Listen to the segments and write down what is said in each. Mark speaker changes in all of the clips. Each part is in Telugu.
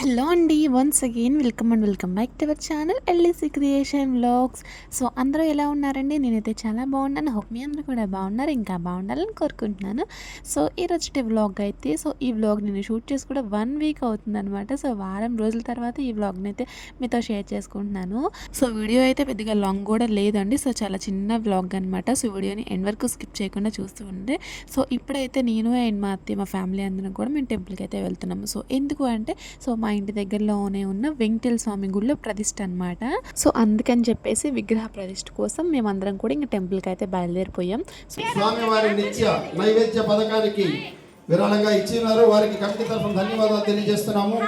Speaker 1: హలో అండి once again welcome and welcome back to our channel LEC creation vlogs so అందరూ ఎలా ఉన్నారండి? నేనైతే చాలా బాగున్నాను. హోప్ మీ అందరూ కూడా బాగున్నారు. ఇంకా బాగుండాలని కోరుకుంటున్నాను. సో ఈరోజు వ్లాగ్ అయితే సో ఈ వ్లాగ్ నేను షూట్ చేసి కూడా వన్ వీక్ అవుతుందన్నమాట. సో వారం రోజుల తర్వాత ఈ వ్లాగ్ని అయితే మీతో షేర్ చేసుకుంటున్నాను. సో వీడియో అయితే పెద్దగా లాంగ్ కూడా లేదండి. సో చాలా చిన్న వ్లాగ్ అనమాట సో వీడియోని ఎండ్ వరకు స్కిప్ చేయకుండా చూస్తూ ఉండే సో ఇప్పుడైతే నేను అండ్ మా అత్తయ్య మా ఫ్యామిలీ అందరం కూడా మేము టెంపుల్కి అయితే వెళ్తున్నాము. సో ఎందుకు అంటే సో మా మా ఇంటి దగ్గరలోనే ఉన్న వెంకటేల స్వామి గుడిలో ప్రతిష్ట అనమాట సో అందుకని చెప్పేసి విగ్రహ ప్రతిష్ట కోసం మేమందరం కూడా ఇంకా టెంపుల్కి అయితే బయలుదేరిపోయాం.
Speaker 2: స్వామివారి నిత్య నైవేద్య పథకానికి విరాళంగా ఇచ్చినారు. వారికి కమిటీ తరఫున ధన్యవాదాలు తెలియజేస్తున్నాము.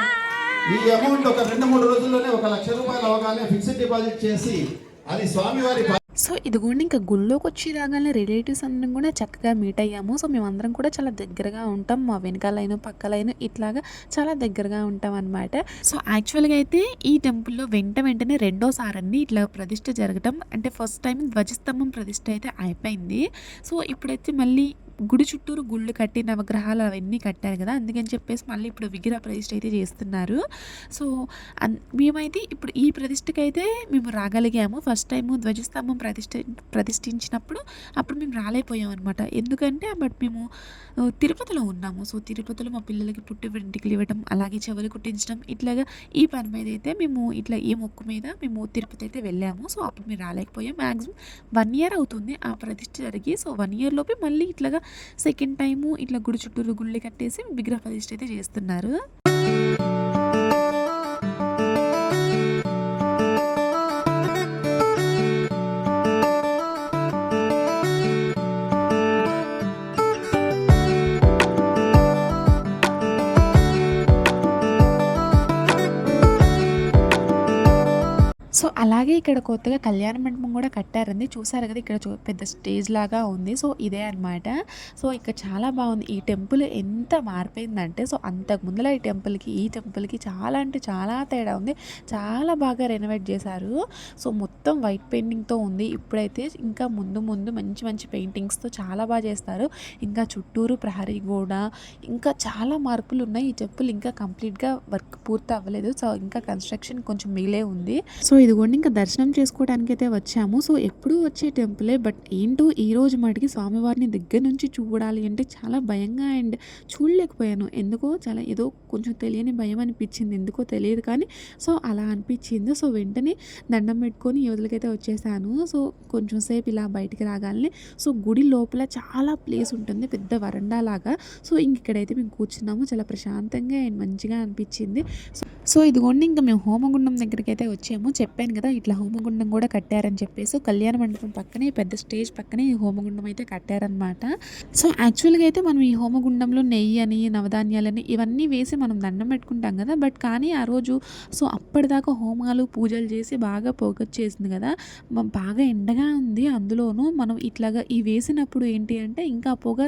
Speaker 2: ఈ అమౌంట్ ఒక రెండు మూడు రోజుల్లోనే ఒక లక్ష రూపాయలు అవగానే ఫిక్స్డ్ డిపాజిట్ చేసి అది స్వామివారి
Speaker 1: సో ఇదిగోండి ఇంకా గుళ్ళోకి వచ్చి రాగానే రిలేటివ్స్ అందరం కూడా చక్కగా మీట్ అయ్యాము. సో మేమందరం కూడా చాలా దగ్గరగా ఉంటాం. మా వెనకాలైన పక్కలైన ఇట్లాగా చాలా దగ్గరగా ఉంటాం అనమాట సో యాక్చువల్గా అయితే ఈ టెంపుల్లో వెంట వెంటనే రెండోసారి అన్ని ఇట్లా ప్రతిష్ట జరగటం అంటే ఫస్ట్ టైం ధ్వజస్తంభం ప్రతిష్ట అయితే అయిపోయింది. సో ఇప్పుడైతే మళ్ళీ గుడి చుట్టూరు గుళ్ళు కట్టి నవగ్రహాలు అవన్నీ కట్టారు కదా అందుకని చెప్పేసి మళ్ళీ ఇప్పుడు విగ్రహ ప్రతిష్ఠ అయితే చేస్తున్నారు. సో అన్- మేమైతే ఇప్పుడు ఈ ప్రతిష్ఠకి అయితే మేము రాగలిగాము. ఫస్ట్ టైం ధ్వజస్తంభం ప్రతిష్ఠ ప్రతిష్ఠించినప్పుడు అప్పుడు మేము రాలేకపోయాం అనమాట ఎందుకంటే బట్ మేము తిరుపతిలో ఉన్నాము. సో తిరుపతిలో మా పిల్లలకి పుట్టి వెంట్రుకలు ఇవ్వడం అలాగే చెవులు కుట్టించడం ఇట్లాగా ఈ పని మీద అయితే మేము ఇట్లా ఈ మొక్కు మీద మేము తిరుపతి అయితే వెళ్ళాము. సో అప్పుడు మేము రాలేకపోయాం. మ్యాక్సిమం వన్ ఇయర్ అవుతుంది ఆ ప్రతిష్ఠ జరిగి. సో వన్ ఇయర్ లోపే మళ్ళీ ఇట్లాగా సెకండ్ టైము ఇట్లా గుడి చుట్టూరు గుళ్ళు కట్టేసి విగ్రహ ప్రతిష్ఠ అయితే చేస్తున్నారు. సో అలాగే ఇక్కడ కొత్తగా కళ్యాణ మండపం కూడా కట్టారండి. చూసారు కదా ఇక్కడ చూ- పెద్ద స్టేజ్ లాగా ఉంది. సో ఇదే అన్నమాట. సో ఇక్కడ చాలా బాగుంది. ఈ టెంపుల్ ఎంత మారిపోయిందంటే సో అంతకు ముందర ఈ టెంపుల్కి ఈ టెంపుల్కి చాలా అంటే చాలా తేడా ఉంది. చాలా బాగా రెనోవేట్ చేశారు. సో మొత్తం వైట్ పెయింటింగ్తో ఉంది. ఇప్పుడైతే ఇంకా ముందు ముందు మంచి మంచి పెయింటింగ్స్తో చాలా బాగా చేస్తారు. ఇంకా చుట్టూరు ప్రహరీ గోడ ఇంకా చాలా మార్పులు ఉన్నాయి. ఈ టెంపుల్ ఇంకా కంప్లీట్గా వర్క్ పూర్తి అవ్వలేదు. సో ఇంకా కన్స్ట్రక్షన్ కొంచెం మిగిలే ఉంది. సో ఇది ఇదిగోండి ఇంకా దర్శనం చేసుకోవడానికి అయితే వచ్చాము. సో ఎప్పుడు వచ్చే టెంపులే బట్ ఏంటో ఈ రోజు మటుకి స్వామివారిని దగ్గర నుంచి చూడాలి అంటే చాలా భయంగా అండ్ చూడలేకపోయాను. ఎందుకో చాలా ఏదో కొంచెం తెలియని భయం అనిపించింది ఎందుకో తెలియదు కానీ సో అలా అనిపించింది. సో వెంటనే దండం పెట్టుకొని యువతలకైతే వచ్చేసాను. సో కొంచెం సేపు ఇలా బయటికి రాగానే సో గుడి లోపల చాలా ప్లేస్ ఉంటుంది పెద్ద వరండా లాగా. సో ఇంక ఇక్కడైతే మేము కూర్చున్నాము చాలా ప్రశాంతంగా అండ్ మంచిగా అనిపించింది. సో సో ఇదిగోండి ఇంకా మేము హోమగుండం దగ్గరికి అయితే వచ్చాము. చెప్పాను కదా ఇట్లా హోమగుండం కూడా కట్టారని చెప్పేసి కళ్యాణ మండపం పక్కనే పెద్ద స్టేజ్ పక్కనే ఈ హోమగుండం అయితే కట్టారనమాట సో యాక్చువల్గా అయితే మనం ఈ హోమగుండంలో నెయ్యి అని నవధాన్యాలని ఇవన్నీ వేసి మనం దండం పెట్టుకుంటాం కదా బట్ కానీ ఆ రోజు సో అప్పటిదాకా హోమాలు పూజలు చేసి బాగా పోగొచ్చేసింది కదా బాగా ఎండగా ఉంది అందులోనూ మనం ఇట్లాగా ఈ వేసినప్పుడు ఏంటి అంటే ఇంకా పొగ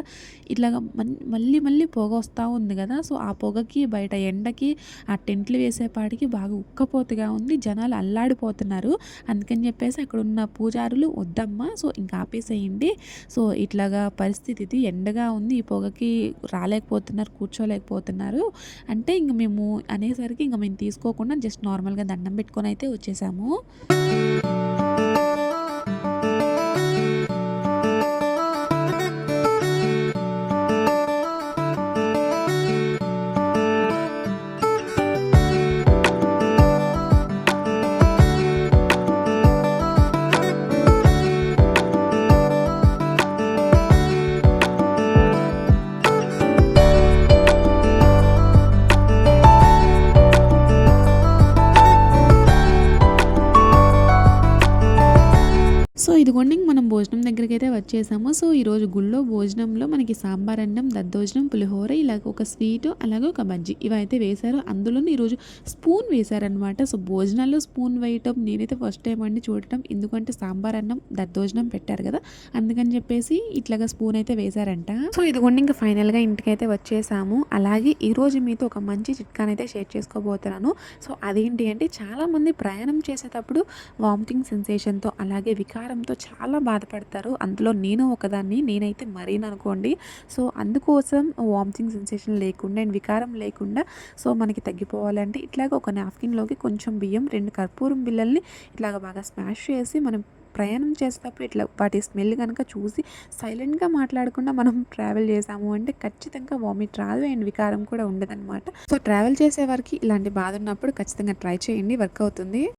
Speaker 1: ఇట్లాగా మళ్ళీ మళ్ళీ పొగ వస్తూ ఉంది కదా సో ఆ పొగకి బయట ఎండకి ఆ టెంట్లు వేసేపాటికి బాగా ఉక్కపోతగా ఉంది జనాలు పోతున్నారు అందుకని చెప్పేసి అక్కడ ఉన్న పూజారులు వద్దమ్మా సో ఇంకా ఆపేసేయండి. సో ఇట్లాగా పరిస్థితి ఇది. ఎండగా ఉంది ఈ పొగకి రాలేకపోతున్నారు కూర్చోలేకపోతున్నారు. అంటే ఇంక మేము అనేసరికి ఇంక మేము తీసుకోకుండా జస్ట్ నార్మల్గా దండం పెట్టుకొని అయితే వచ్చేసాము. ఇదిగోండి మనం భోజనం దగ్గరికి అయితే వచ్చేసాము. సో ఈరోజు గుళ్ళో భోజనంలో మనకి సాంబార్ అన్నం దద్దోజనం పులిహోర ఇలాగ ఒక స్వీట్ అలాగే ఒక బజ్జీ ఇవైతే వేశారు. అందులోనే ఈరోజు స్పూన్ వేశారనమాట సో భోజనాల్లో స్పూన్ వేయటం నేనైతే ఫస్ట్ టైం అండి చూడటం. ఎందుకంటే సాంబార్ అన్నం దద్దోజనం పెట్టారు కదా. అందుకని చెప్పేసి ఇట్లాగా స్పూన్ అయితే వేశారంట. సో ఇదిగోండి ఇంకా ఫైనల్గా ఇంటికి అయితే వచ్చేసాము. అలాగే ఈరోజు మీతో ఒక మంచి చిట్కానైతే షేర్ చేసుకోబోతున్నాను. సో అదేంటి అంటే చాలామంది ప్రయాణం చేసేటప్పుడు వామిటింగ్ సెన్సేషన్తో అలాగే వికారంతో చాలా బాధపడతారు. అందులో నేను ఒకదాన్ని నేనైతే మరీను అనుకోండి. సో అందుకోసం వామిటింగ్ సెన్సేషన్ లేకుండా అండ్ వికారం లేకుండా సో మనకి తగ్గిపోవాలంటే ఇట్లాగ ఒక నాప్కిన్లోకి కొంచెం బియ్యం రెండు కర్పూరం బిళ్ళల్ని ఇట్లాగ బాగా స్మాష్ చేసి మనం ప్రయాణం చేసేటప్పుడు ఇట్లా వాటి స్మెల్ కనుక చూసి సైలెంట్గా మాట్లాడకుండా మనం ట్రావెల్ చేసాము అంటే ఖచ్చితంగా వామిట్ రాదు అండ్ వికారం కూడా ఉండదన్నమాట. సో ట్రావెల్ చేసే వారికి ఇలాంటి బాధ ఉన్నప్పుడు ఖచ్చితంగా ట్రై చేయండి. వర్క్ అవుతుంది.